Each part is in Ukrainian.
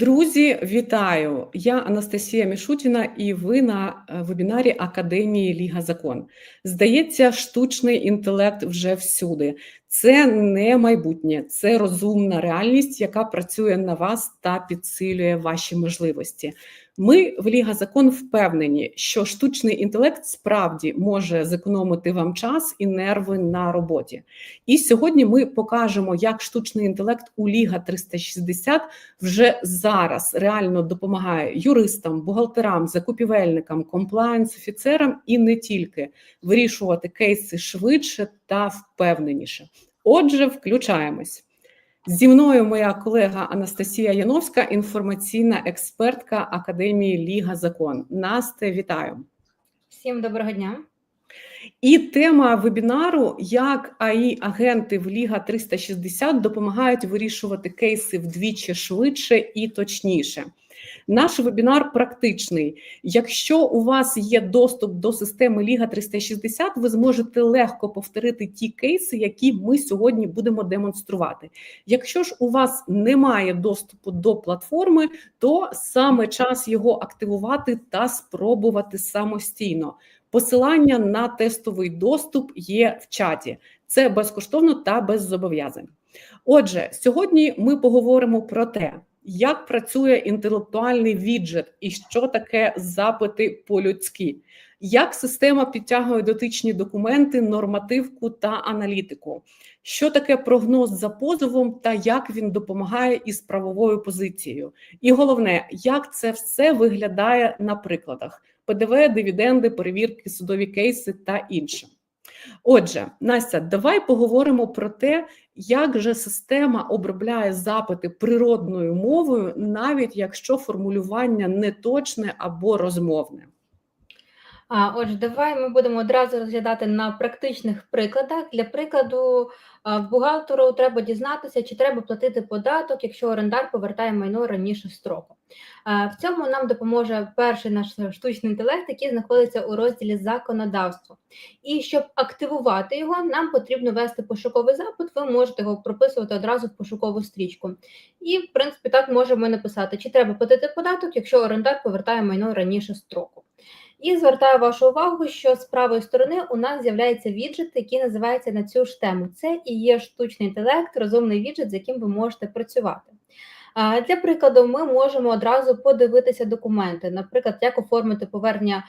Друзі, вітаю! Я Анастасія Мішутіна, і ви на е, вебінарі Академії Ліга Закон. Здається, штучний інтелект вже всюди. Це не майбутнє, це розумна реальність, яка працює на вас та підсилює ваші можливості. Ми в Ліга Закон впевнені, що штучний інтелект справді може зекономити вам час і нерви на роботі. І сьогодні ми покажемо, як штучний інтелект у Ліга 360 вже зараз реально допомагає юристам, бухгалтерам, закупівельникам, комплаєнс-офіцерам і не тільки вирішувати кейси швидше та впевненіше. Отже, включаємось. Зі мною моя колега Анастасія Яновська, інформаційна експертка Академії Ліга Закон. Насте, вітаю. Всім доброго дня. І тема вебінару: як АІ агенти в Ліга 360 допомагають вирішувати кейси вдвічі швидше і точніше. Наш вебінар практичний. Якщо у вас є доступ до системи Ліга 360, ви зможете легко повторити ті кейси, які ми сьогодні будемо демонструвати. Якщо ж у вас немає доступу до платформи, то саме час його активувати та спробувати самостійно. Посилання на тестовий доступ є в чаті. Це безкоштовно та без зобов'язань. Отже, сьогодні ми поговоримо про те, як працює інтелектуальний віджит і що таке запити по-людськи, як система підтягує дотичні документи, нормативку та аналітику, що таке прогноз за позовом та як він допомагає із правовою позицією. І головне, як це все виглядає на прикладах: ПДВ, дивіденди, перевірки, судові кейси та інше. Отже, Настя, давай поговоримо про те, як же система обробляє запити природною мовою, навіть якщо формулювання неточне або розмовне. Отже, давай ми будемо одразу розглядати на практичних прикладах. Для прикладу, бухгалтеру треба дізнатися, чи треба платити податок, якщо орендар повертає майно раніше строку. В цьому нам допоможе перший наш штучний інтелект, який знаходиться у розділі законодавство. І щоб активувати його, нам потрібно ввести пошуковий запит. Ви можете його прописувати одразу в пошукову стрічку. І, в принципі, так можемо написати, чи треба платити податок, якщо орендар повертає майно раніше строку. І звертаю вашу увагу, що з правої сторони у нас з'являється віджит, який називається на цю ж тему. Це і є штучний інтелект, розумний віджит, з яким ви можете працювати. Для прикладу, ми можемо одразу подивитися документи, наприклад, як оформити повернення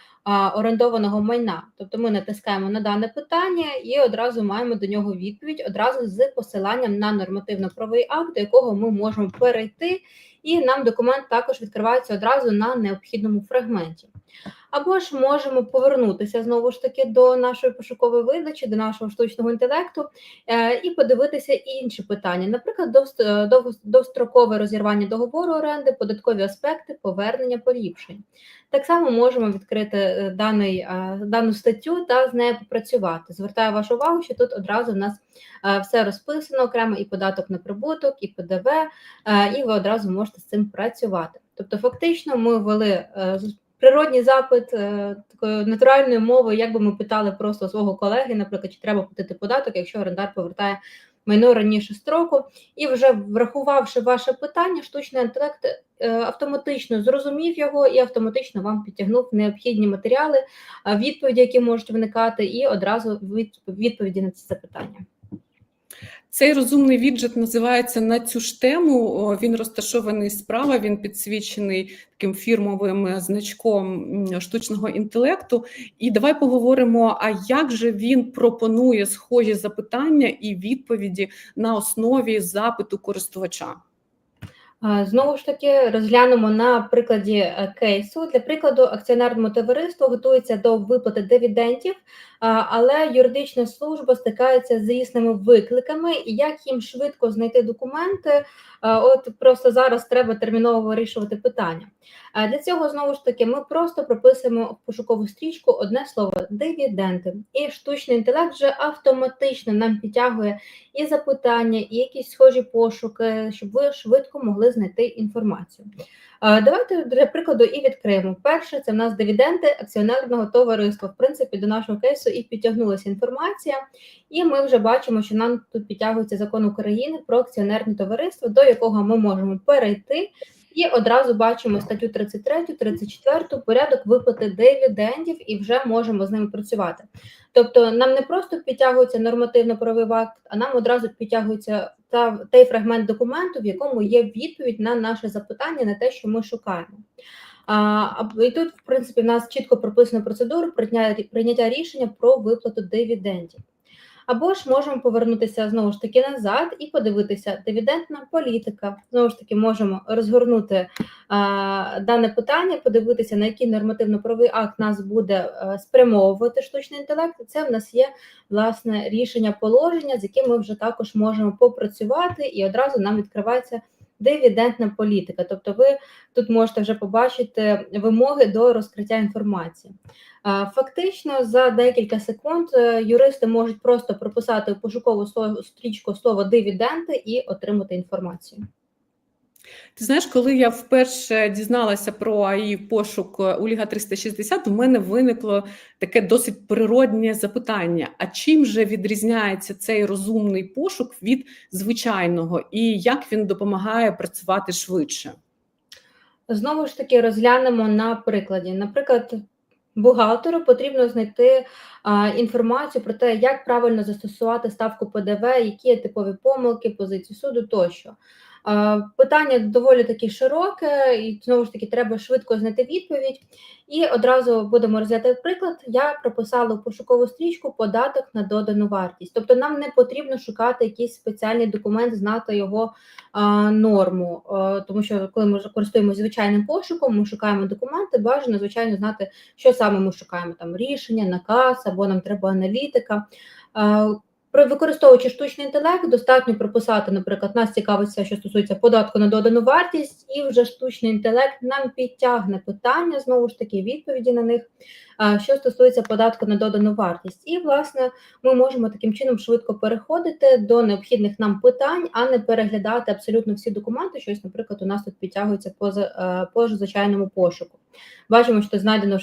орендованого майна. Тобто ми натискаємо на дане питання і одразу маємо до нього відповідь одразу з посиланням на нормативно-правовий акт, до якого ми можемо перейти, і нам документ також відкривається одразу на необхідному фрагменті. Або ж можемо повернутися знову ж таки до нашої пошукової видачі, до нашого штучного інтелекту е, і подивитися інші питання, наприклад, довстрокове розірвання договору оренди, податкові аспекти, повернення поліпшень. Так само можемо відкрити е, даний, е, дану статтю та з нею попрацювати. Звертаю вашу увагу, що тут одразу в нас все розписано окремо і податок на прибуток, і ПДВ, і ви одразу можете з цим працювати. Тобто, фактично, ми ввели природній запит е, такою натуральною мовою, як би ми питали просто свого колеги, наприклад, чи треба платити податок, якщо орендар повертає майно раніше строку, і вже врахувавши ваше питання, штучний інтелект е, автоматично зрозумів його і автоматично вам підтягнув необхідні матеріали, відповіді, які можуть виникати, і одразу відповіді на ці запитання. Цей розумний віджит називається на цю ж тему. Він розташований справа, він підсвічений таким фірмовим значком штучного інтелекту. І давай поговоримо: а як же він пропонує схожі запитання і відповіді на основі запиту користувача? Знову ж таки, розглянемо на прикладі е, кейсу. Для прикладу, акціонерному товариству готується до виплати дивідендів, але юридична служба стикається з різними викликами, і як їм швидко знайти документи, от просто зараз треба терміново вирішувати питання. Для цього знову ж таки ми просто прописуємо в пошукову стрічку одне слово дивіденди, і штучний інтелект вже автоматично нам підтягує і запитання, і якісь схожі пошуки, щоб ви швидко могли знайти інформацію. Давайте для прикладу і відкриємо. Перше, це в нас дивіденди акціонерного товариства. В принципі, до нашого кейсу і підтягнулася інформація, і ми вже бачимо, що нам тут підтягується закон України про акціонерне товариство, до якого ми можемо перейти І одразу бачимо статтю 33, 34, порядок виплати дивідендів, і вже можемо з ними працювати. Тобто нам не просто підтягується нормативно-правовий акт, а нам одразу підтягується та той фрагмент документу, в якому є відповідь на наше запитання, на те, що ми шукаємо. А, і тут, в принципі, в нас чітко прописано процедуру прийняття рішення про виплату дивідендів. Або ж можемо повернутися знову ж таки назад і подивитися дивідендна політика. Знову ж таки, можемо розгорнути а, дане питання, подивитися, на який нормативно-правовий акт нас буде е, спрямовувати штучний інтелект. Це в нас є власне рішення положення, з яким ми вже також можемо попрацювати, і одразу нам відкривається дивідендна політика. Тобто, ви тут можете вже побачити вимоги до розкриття інформації. Фактично, за декілька секунд е, юристи можуть просто прописати в пошукову стрічку слово дивіденди і отримати інформацію. Ти знаєш, коли я вперше дізналася про АІ пошук е, у Ліга 360, у мене виникло таке досить природнє запитання: а чим же відрізняється цей розумний пошук від звичайного, і як він допомагає працювати швидше? Знову ж таки, розглянемо на прикладі. Наприклад, бухгалтеру потрібно знайти а, інформацію про те, як правильно застосувати ставку ПДВ, які є типові помилки, позиції суду тощо. Питання доволі таки широке, і знову ж таки треба швидко знайти відповідь. І одразу будемо розглядати приклад. Я прописала у пошукову стрічку податок на додану вартість. Тобто нам не потрібно шукати якийсь спеціальний документ, знати його а, норму, а, тому що коли ми користуємося звичайним пошуком, ми шукаємо документи, бажано звичайно знати, що саме ми шукаємо там рішення, наказ або нам треба аналітика. А, використовуючи штучний інтелект, достатньо прописати, наприклад, нас цікавить все, що стосується податку на додану вартість, і вже штучний інтелект нам підтягне питання, знову ж таки, відповіді на них, що стосується податку на додану вартість. І, власне, ми можемо таким чином швидко переходити до необхідних нам питань, а не переглядати абсолютно всі документи. Щось, наприклад, у нас тут підтягується поза е, по звичайному пошуку. Бачимо, що знайдено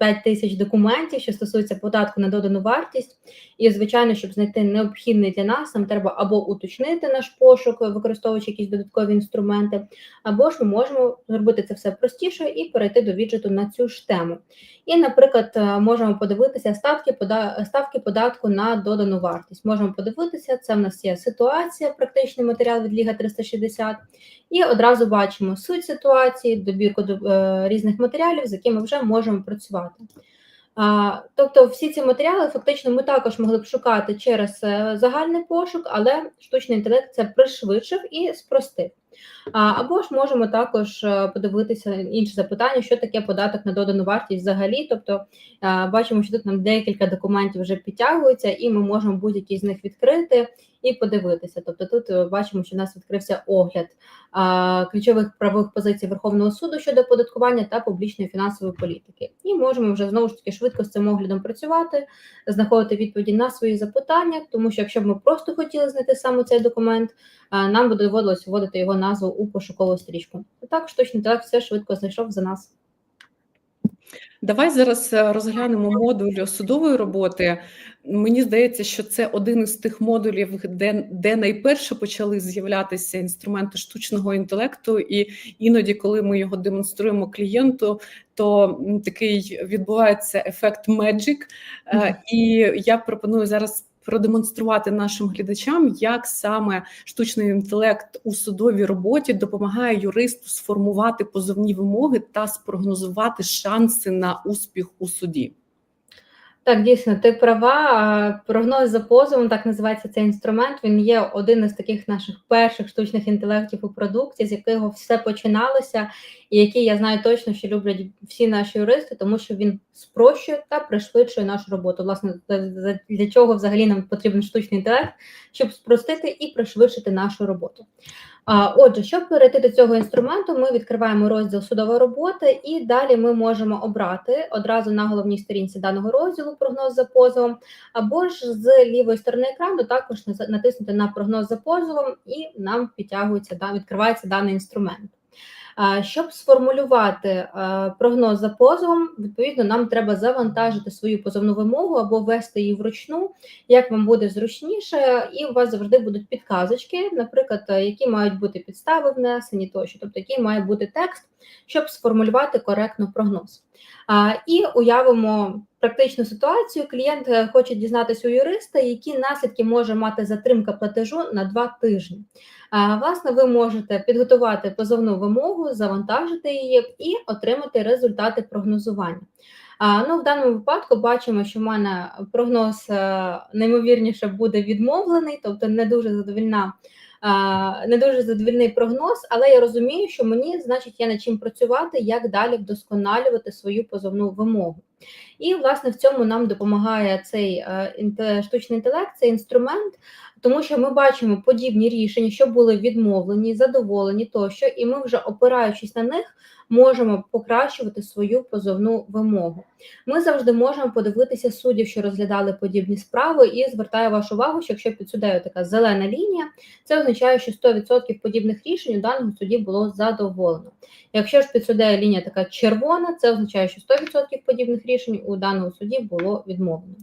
65 тисяч документів, що стосується податку на додану вартість. І, звичайно, щоб знайти необхідний для нас, нам треба або уточнити наш пошук, використовуючи якісь додаткові інструменти, або ж ми можемо зробити це все простіше і перейти до віджиту на цю ж тему. І, наприклад, е, можемо подивитися ставки ставки податку на додану вартість. Можемо подивитися, це в нас є ситуація, практичний матеріал від Ліга 360, і одразу бачимо суть ситуації, добірку до- е, різних матеріалів, з якими вже можемо працювати. А, тобто, всі ці матеріали фактично ми також могли б шукати через е, загальний пошук, але штучний інтелект це пришвидшив і спростив. А, або ж можемо також е, подивитися інше запитання, що таке податок на додану вартість взагалі. Тобто е, бачимо, що тут нам декілька документів вже підтягуються, і ми можемо будь-які з них відкрити і подивитися. Тобто, тут е, бачимо, що в нас відкрився огляд ключових правових позицій Верховного суду щодо оподаткування та публічної фінансової політики. І можемо вже знову ж таки швидко з цим оглядом працювати, знаходити відповіді на свої запитання, тому що якщо б ми просто хотіли знайти саме цей документ, нам буде доводилось вводити його назву у пошукову стрічку. Так, штучний інтелект все швидко знайшов за нас. Давай зараз е, розглянемо модуль судової роботи. Мені здається, що це один із тих модулів, де, де найперше почали з'являтися інструменти штучного інтелекту, і іноді, коли ми його демонструємо клієнту, то такий відбувається ефект Magic. Е, І я пропоную зараз продемонструвати нашим глядачам, як саме штучний інтелект у судовій роботі допомагає юристу сформувати позовні вимоги та спрогнозувати шанси на успіх у суді. Так, дійсно, ти права. Прогноз за позовом, так називається цей інструмент. Він є один із таких наших перших штучних інтелектів у продукті, з якого все починалося, і який я знаю точно, що люблять всі наші юристи, тому що він спрощує та пришвидшує нашу роботу. Власне, для чого взагалі нам потрібен штучний інтелект, щоб спростити і пришвидшити нашу роботу. Отже, щоб перейти до цього інструменту, ми відкриваємо розділ судова робота, і далі ми можемо обрати одразу на головній сторінці даного розділу прогноз за позовом, або ж з лівої сторони екрану також натиснути на прогноз за позовом, і нам підтягується відкривається даний інструмент. Щоб сформулювати прогноз за позовом, відповідно, нам треба завантажити свою позовну вимогу або ввести її вручну, як вам буде зручніше, і у вас завжди будуть підказочки, наприклад, які мають бути підстави внесені тощо, тобто який має бути текст, щоб сформулювати коректно прогноз. І уявимо практичну ситуацію. Клієнт е, хоче дізнатися у юриста, які наслідки може мати затримка платежу на два тижні. Власне, ви можете підготувати позовну вимогу, завантажити її і отримати результати прогнозування. Ну, в даному випадку бачимо, що в мене прогноз е, неймовірніше буде відмовлений, тобто не дуже задовільна. Не дуже задовільний прогноз, але я розумію, що мені значить є над чим працювати, як далі вдосконалювати свою позовну вимогу. І, власне, в цьому нам допомагає цей е, штучний інтелект, цей інструмент, тому що ми бачимо подібні рішення, що були відмовлені, задоволені тощо, і ми вже опираючись на них, можемо покращувати свою позовну вимогу. Ми завжди можемо подивитися суддів, що розглядали подібні справи, і звертаю вашу увагу, що якщо під суддею така зелена лінія, це означає, що 100% подібних рішень у даному суді було задоволено. Якщо ж під суддею лінія така червона, це означає, що 100% подібних рішень у даному суді було відмовлено.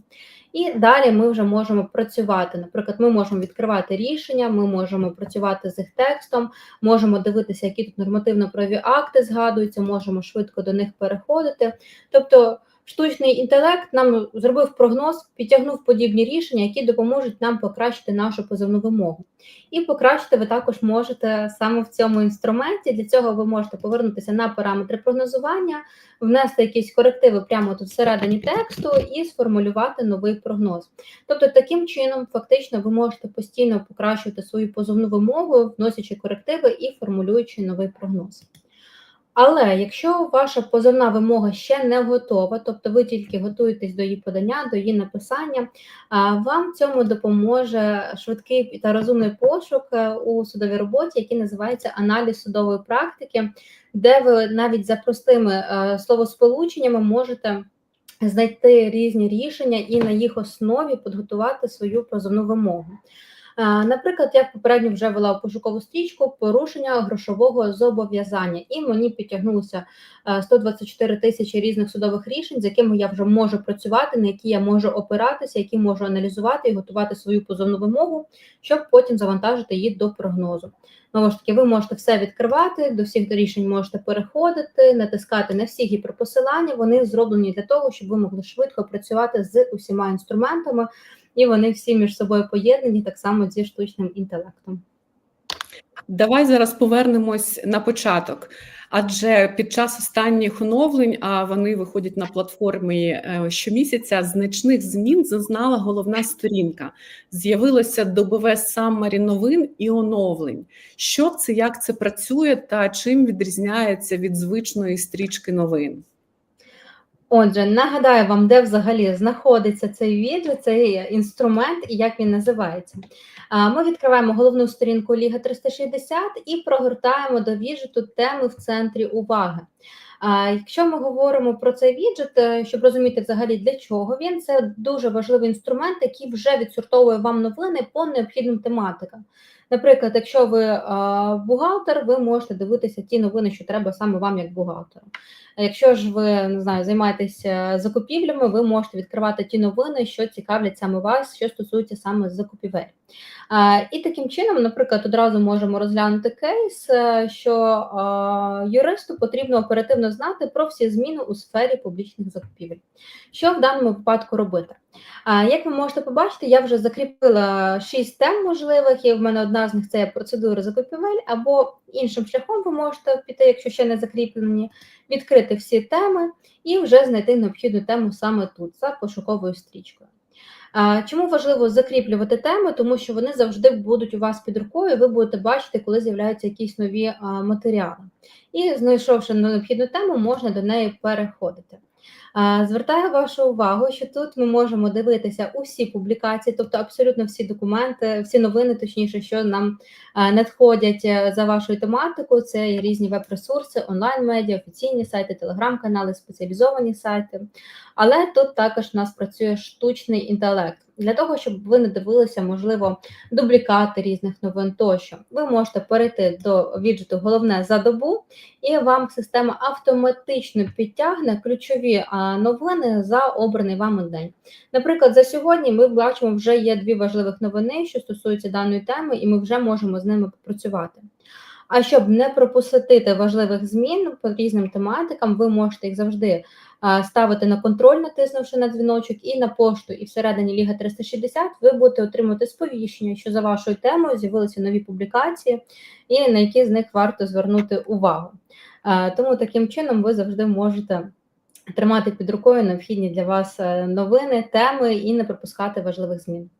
І далі ми вже можемо працювати. Наприклад, ми можемо відкривати рішення, ми можемо працювати з їх текстом, можемо дивитися, які тут нормативно-праві акти згадуються, можемо швидко до них переходити. Тобто, штучний інтелект нам зробив прогноз, підтягнув подібні рішення, які допоможуть нам покращити нашу позовну вимогу. І покращити ви також можете саме в цьому інструменті. Для цього ви можете повернутися на параметри прогнозування, внести якісь корективи прямо тут всередині тексту і сформулювати новий прогноз. Тобто, таким чином, фактично, ви можете постійно покращувати свою позовну вимогу, вносячи корективи і формулюючи новий прогноз. Але якщо ваша позовна вимога ще не готова, тобто ви тільки готуєтесь до її подання, до її написання, вам в цьому допоможе швидкий та розумний пошук е, у судовій роботі, який називається аналіз судової практики, де ви навіть за простими е, словосполученнями можете знайти різні рішення і на їх основі підготувати свою позовну вимогу. Е, Наприклад, я попередньо вже вела у пошукову стрічку порушення грошового зобов'язання, і мені підтягнулося е, 124 тисячі різних судових рішень, з якими я вже можу працювати, на які я можу опиратися, які можу аналізувати і готувати свою позовну вимогу, щоб потім завантажити її до прогнозу. Знову ж таки, ви можете все відкривати, до всіх рішень можете переходити, натискати на всі гіперпосилання. Вони зроблені для того, щоб ви могли швидко працювати з усіма інструментами, і вони всі між собою поєднані так само зі штучним інтелектом. Давай зараз повернемось на початок. Адже під час останніх оновлень, а вони виходять на платформі е, щомісяця, значних змін зазнала головна сторінка. З'явилося добове саммарі новин і оновлень. Що це, як це працює, та чим відрізняється від звичної стрічки новин? Отже, нагадаю вам, де взагалі знаходиться цей віджит, цей інструмент і як він називається. Ми відкриваємо головну сторінку Ліга 360 і прогортаємо до віджиту теми в центрі уваги. Якщо ми говоримо про цей віджит, е, щоб розуміти взагалі для чого він, це дуже важливий інструмент, який вже відсортовує вам новини по необхідним тематикам. Наприклад, якщо ви а, бухгалтер, ви можете дивитися ті новини, що треба саме вам як бухгалтеру. Якщо ж ви не знаю, займаєтеся закупівлями, ви можете відкривати ті новини, що цікавлять саме вас, що стосується саме закупівель. І таким чином, наприклад, одразу можемо розглянути кейс, е, що юристу потрібно оперативно знати про всі зміни у сфері публічних закупівель. Що в даному випадку робити? Як ви можете побачити, я вже закріпила шість тем можливих, і в мене одна з них це процедура закупівель, або іншим шляхом ви можете піти, якщо ще не закріплені, відкрити всі теми і вже знайти необхідну тему саме тут, за пошуковою стрічкою. Чому важливо закріплювати теми? Тому що вони завжди будуть у вас під рукою, ви будете бачити, коли з'являються якісь нові матеріали. І знайшовши необхідну тему, можна до неї переходити. Звертаю вашу увагу, що тут ми можемо дивитися усі публікації, тобто абсолютно всі документи, всі новини, точніше, що нам надходять е, за вашою тематикою. Це різні веб-ресурси, онлайн-медіа, офіційні сайти, телеграм-канали, спеціалізовані сайти. Але тут також у нас працює штучний інтелект. Для того, щоб ви не дивилися, можливо, дублікати різних новин тощо, ви можете перейти до віджиту Головне за добу, і вам система автоматично підтягне ключові новини за обраний вами день. Наприклад, за сьогодні ми бачимо, вже є дві важливих новини, що стосуються даної теми, і ми вже можемо з ними попрацювати. А щоб не пропустити важливих змін по різним тематикам, ви можете їх завжди ставити на контроль, натиснувши на дзвіночок, і на пошту, і всередині Ліга 360 ви будете отримувати сповіщення, що за вашою темою з'явилися нові публікації, і на які з них варто звернути увагу. Тому таким чином ви завжди можете тримати під рукою необхідні для вас е, новини, теми і не пропускати важливих змін.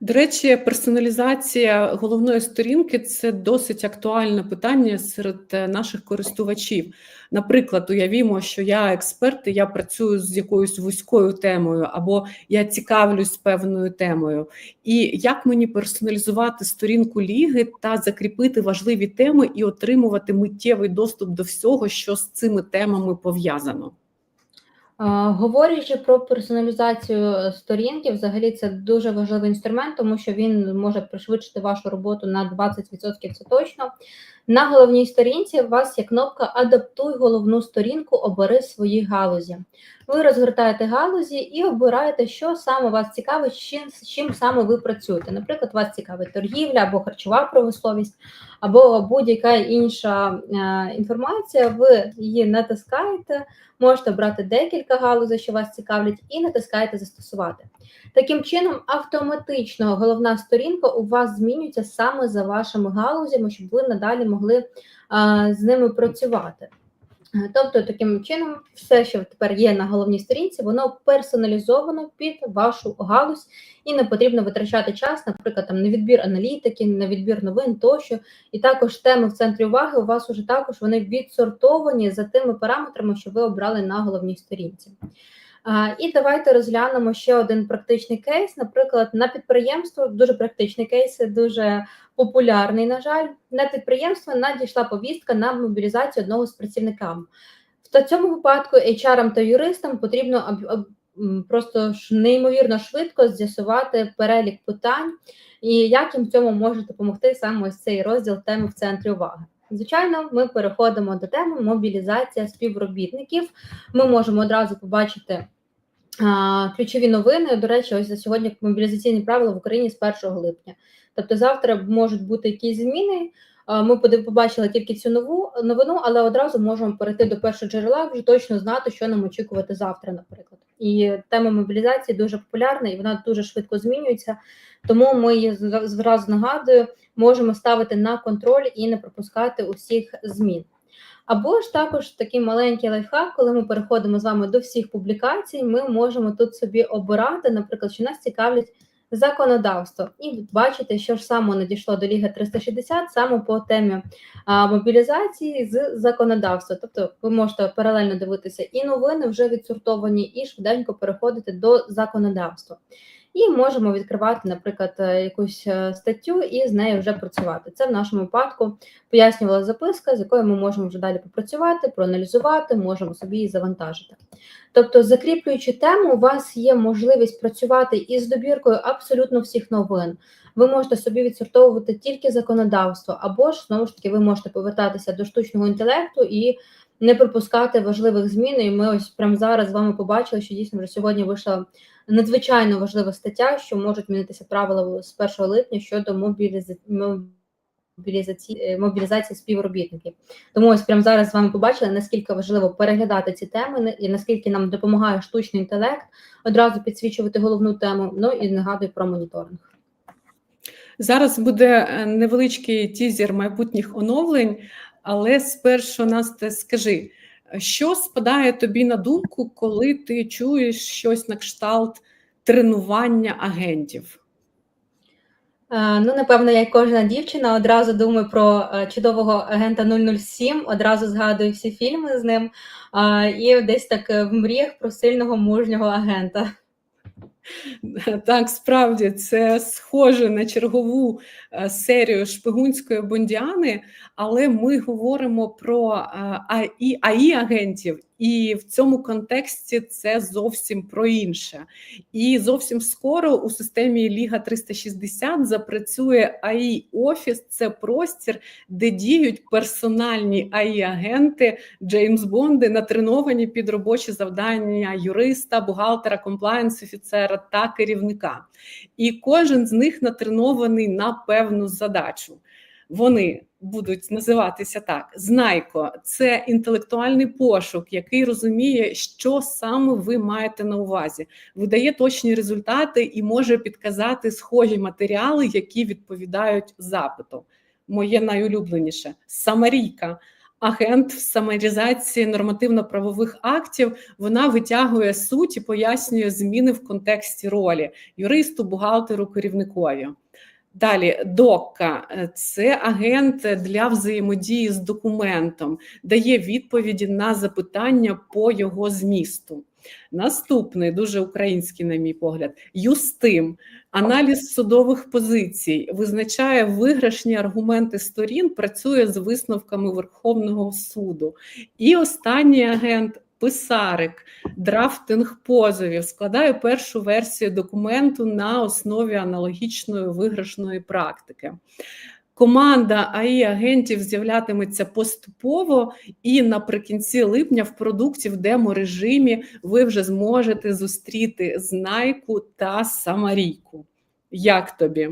До речі, персоналізація головної сторінки це досить актуальне питання серед е, наших користувачів. Наприклад, уявімо, що я експерт, і я працюю з якоюсь вузькою темою, або я цікавлюсь певною темою. І як мені персоналізувати сторінку ліги та закріпити важливі теми і отримувати миттєвий доступ до всього, що з цими темами пов'язано? Говорячи про персоналізацію е, сторінки, взагалі це дуже важливий інструмент, тому що він може пришвидшити вашу роботу на 20% це точно. На головній сторінці у вас є кнопка Адаптуй головну сторінку, обери свої галузі. Ви розгортаєте галузі і обираєте, що саме вас цікавить, з чим, чим саме ви працюєте. Наприклад, вас цікавить торгівля або харчова промисловість, або будь-яка інша е, інформація. Ви її натискаєте. Можете обрати декілька галузей, що вас цікавлять, і натискаєте застосувати. Таким чином, автоматично головна сторінка у вас змінюється саме за вашими галузями, щоб ви надалі могли а, з ними працювати. Е, Тобто, таким чином, все, що тепер є на головній сторінці, воно персоналізовано під вашу галузь, і не потрібно витрачати час, наприклад, там на відбір аналітики, на відбір новин тощо. І також теми в центрі уваги у вас уже також вони відсортовані за тими параметрами, що ви обрали на головній сторінці. І давайте розглянемо ще один практичний кейс. Наприклад, на підприємство дуже практичний кейс, дуже популярний. На жаль, на підприємство надійшла повістка на мобілізацію одного з працівників. В цьому випадку HR та юристам потрібно просто неймовірно швидко з'ясувати перелік питань і як їм в цьому може допомогти саме ось цей розділ теми в центрі уваги. Звичайно, ми переходимо до теми мобілізація співробітників. Ми можемо одразу побачити ключові новини. До речі, ось за сьогодні мобілізаційні правила в Україні з 1 липня. Тобто, завтра можуть бути якісь зміни. Ми побачили тільки цю нову новину, але одразу можемо перейти до першого джерела, вже точно знати, що нам очікувати завтра, наприклад. І тема мобілізації дуже популярна і вона дуже швидко змінюється. Тому ми зразу нагадую, можемо ставити на контроль і не пропускати усіх змін. Або ж також такий маленький лайфхак, коли ми переходимо з вами до всіх публікацій, ми можемо тут собі обирати, наприклад, що нас цікавлять законодавство, і бачите, що ж саме надійшло до Ліги 360 саме по темі а, мобілізації з законодавства. Тобто, ви можете паралельно дивитися і новини вже відсортовані, і швиденько переходити до законодавства. І можемо відкривати, наприклад, е, якусь е, статтю і з нею вже працювати. Це в нашому випадку пояснювала записка, з якою ми можемо вже далі попрацювати, проаналізувати, можемо собі її завантажити. Тобто, закріплюючи тему, у вас є можливість працювати із добіркою абсолютно всіх новин. Ви можете собі відсортовувати тільки законодавство, або ж знову ж таки ви можете повертатися до штучного інтелекту і не пропускати важливих змін. І ми ось прямо зараз з вами побачили, що дійсно вже сьогодні вийшла надзвичайно важлива стаття, що можуть змінитися правила з 1 липня щодо мобілізації е, мобілізації співробітників. Тому ось прямо зараз з вами побачили, наскільки важливо переглядати ці теми, і наскільки нам допомагає штучний інтелект одразу підсвічувати головну тему. Ну і нагадую про моніторинг. Зараз буде е, невеличкий тізер майбутніх оновлень, але спершу Насте, скажи, що спадає тобі на думку, коли ти чуєш щось на кшталт тренування агентів? Ну, напевно, як кожна дівчина одразу думаю про е, чудового агента 007, одразу згадую всі фільми з ним, і десь так е, в мріях про сильного мужнього агента. Так, справді це схоже на чергову е, серію шпигунської бондіани, але ми говоримо про е, АІ, АІ агентів, і в цьому контексті це зовсім про інше. І зовсім скоро у системі Ліга 360 запрацює АІ Офіс. Це простір, де діють персональні АІ агенти Джеймс Бонди, натреновані під робочі завдання юриста, бухгалтера, комплаєнс офіцера та керівника. І кожен з них натренований на певну задачу. Вони будуть називатися так: знайко це інтелектуальний пошук, який розуміє, що саме ви маєте на увазі, видає точні результати і може підказати схожі матеріали, які відповідають запиту. Моє найулюбленіше Самарійка. Агент в самарізації нормативно-правових актів вона витягує суть і пояснює зміни в контексті ролі юристу, бухгалтеру, керівникові. Далі докка це агент для взаємодії з документом, дає відповіді на запитання по його змісту. Наступний дуже український, на мій погляд, юстим, аналіз судових позицій, визначає виграшні аргументи сторін, працює з висновками Верховного суду. І останній агент писарик, драфтинг позовів, складає першу версію документу на основі аналогічної виграшної практики. Команда АІ агентів з'являтиметься поступово, і наприкінці липня в продукті в демо-режимі ви вже зможете зустріти знайку та самарійку. Як тобі?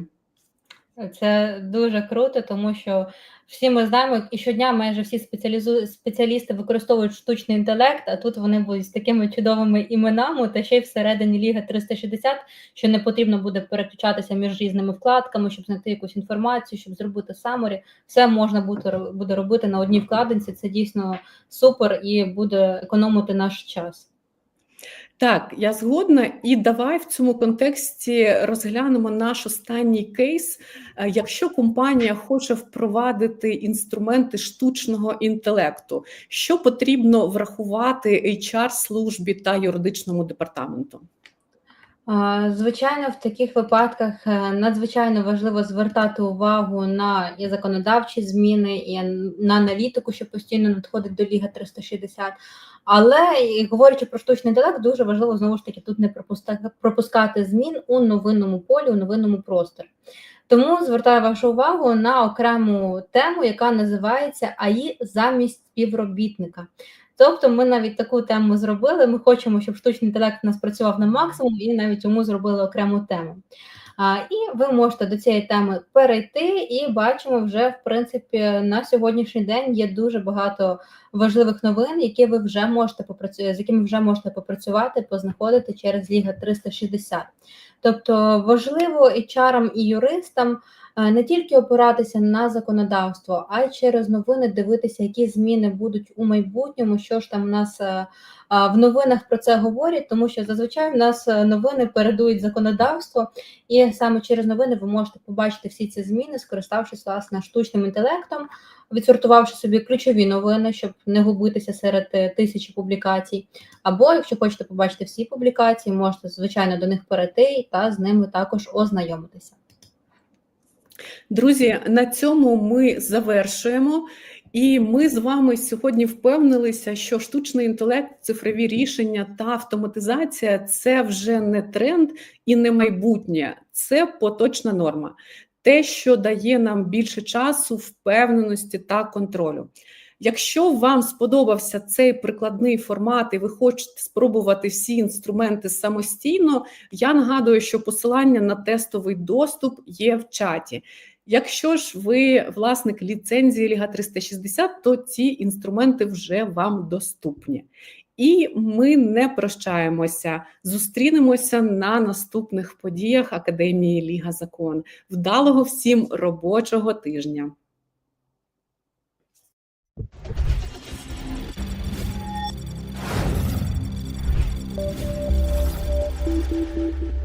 Це дуже круто, тому що всі ми знаємо, і щодня майже всі спеціалізу... спеціалісти використовують штучний інтелект, а тут вони будуть з такими чудовими іменами, та ще й всередині Ліга 360, що не потрібно буде переключатися між різними вкладками, щоб знайти якусь інформацію, щоб зробити саморі. Все можна буде робити на одній вкладинці. Це дійсно супер і буде економити наш час. Так, я згодна, і давай в цьому контексті розглянемо наш останній кейс. Е, Якщо компанія хоче впровадити інструменти штучного інтелекту, що потрібно врахувати HR службі та юридичному департаменту? Звичайно, в таких випадках е, надзвичайно важливо звертати увагу на і законодавчі зміни і на аналітику, що постійно надходить до Ліга 360. Але і говорячи про штучний інтелект, дуже важливо знову ж таки тут не пропускати, пропускати змін у новинному полі, у новинному просторі. Тому звертаю вашу увагу на окрему тему, яка називається АІ замість співробітника. Тобто, ми навіть таку тему зробили. Ми хочемо, щоб штучний інтелект у нас працював на максимум, і навіть тому зробили окрему тему. А, І ви можете до цієї теми перейти, і бачимо, вже в принципі на сьогоднішній день є дуже багато важливих новин, які ви вже можете попрацювати, з якими вже можете попрацювати, познаходити через Ліга 360. Тобто важливо і чарам, і юристам не тільки опиратися на законодавство, а й через новини дивитися, які зміни будуть у майбутньому, що ж там у нас в новинах про це говорять, тому що зазвичай в нас новини передують законодавство, і саме через новини ви можете побачити всі ці зміни, скориставшись власне штучним інтелектом, відсортувавши собі ключові новини, щоб не губитися серед е, тисячі публікацій. Або, якщо хочете побачити всі публікації, можете звичайно до них перейти та з ними також ознайомитися. Друзі, на цьому ми завершуємо. І ми з вами сьогодні впевнилися, що штучний інтелект, цифрові рішення та автоматизація це вже не тренд і не майбутнє, це поточна норма, те, що дає нам більше часу, впевненості та контролю. Якщо вам сподобався цей прикладний формат, і ви хочете спробувати всі інструменти самостійно, я нагадую, що посилання на тестовий доступ є в чаті. Якщо ж ви власник ліцензії Ліга 360, то ці інструменти вже вам доступні. І ми не прощаємося, зустрінемося на наступних подіях Академії Ліга Закон. Вдалого всім робочого тижня! Thank you.